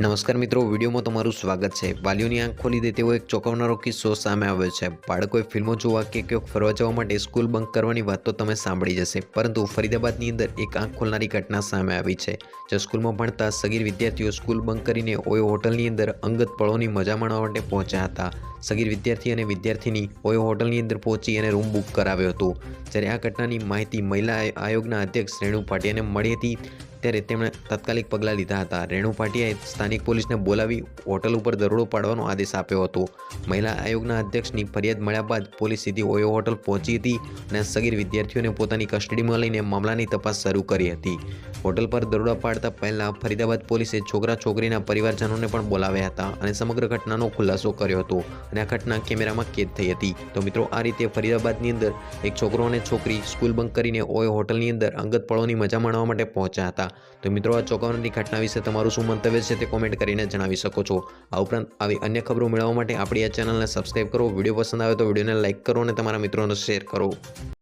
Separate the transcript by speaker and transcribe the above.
Speaker 1: નમસ્કાર મિત્રો, વિડીયોમાં તમારું સ્વાગત છે. વાલીઓની આંખ ખોલી દે તેવો એક ચોંકાવનારો કિસ્સો સામે આવ્યો છે. બાળકોએ ફિલ્મો જોવા કે ક્યાંક ફરવા જવા માટે સ્કૂલ બંક કરવાની વાત તો તમે સાંભળી જશે. પરંતુ ફરીદાબાદની અંદર એક આંખ ખોલનારી ઘટના સામે આવી છે. જે સ્કૂલમાં ભણતા સગીર વિદ્યાર્થીઓ સ્કૂલ બંક કરીને ઓય હોટલની અંદર અંગત પળોની મજા માણવા માટે પહોંચ્યા હતા. સગીર વિદ્યાર્થી અને વિદ્યાર્થીની ઓયો હોટલની અંદર પહોંચી અને રૂમ બુક કરાવ્યો હતો. જ્યારે આ ઘટનાની માહિતી મહિલા આય- આયોગના અધ્યક્ષ રેણુ પાટિયાને મળી હતી, ત્યારે તેમણે તાત્કાલિક પગલાં લીધા હતા. રેણુ પાટિયાએ સ્થાનિક પોલીસને બોલાવી હોટલ ઉપર દરોડો પાડવાનો આદેશ આપ્યો હતો. મહિલા આયોગના અધ્યક્ષની ફરિયાદ મળ્યા બાદ પોલીસ સીધી ઓયો હોટલ પહોંચી હતી અને સગીર વિદ્યાર્થીઓને પોતાની કસ્ટડીમાં લઈને મામલાની તપાસ શરૂ કરી હતી. હોટલ પર દરોડા પાડતા પહેલાં ફરીદાબાદ પોલીસે છોકરા છોકરીના પરિવારજનોને પણ બોલાવ્યા હતા અને સમગ્ર ઘટનાનો ખુલાસો કર્યો હતો. અને આ ઘટના કેમેરામાં કેદ થઈ હતી. તો મિત્રો, આ રીતે ફરીદાબાદની અંદર એક છોકરો અને છોકરી સ્કૂલ બંક કરીને ઓય હોટલની અંદર અંગત પળોની મજા માણવા માટે પહોંચ્યા હતા. તો મિત્રો, આ ચોંકાવનારી ઘટના વિશે તમારું શું મંતવ્ય છે તે કોમેન્ટ કરીને જણાવી શકો છો. આ ઉપરાંત આવી અન્ય ખબરો મેળવવા માટે આપણી આ ચેનલને સબસ્ક્રાઈબ કરો. વીડિયો પસંદ આવે તો વિડીયોને લાઇક કરો અને તમારા મિત્રોને શેર કરો.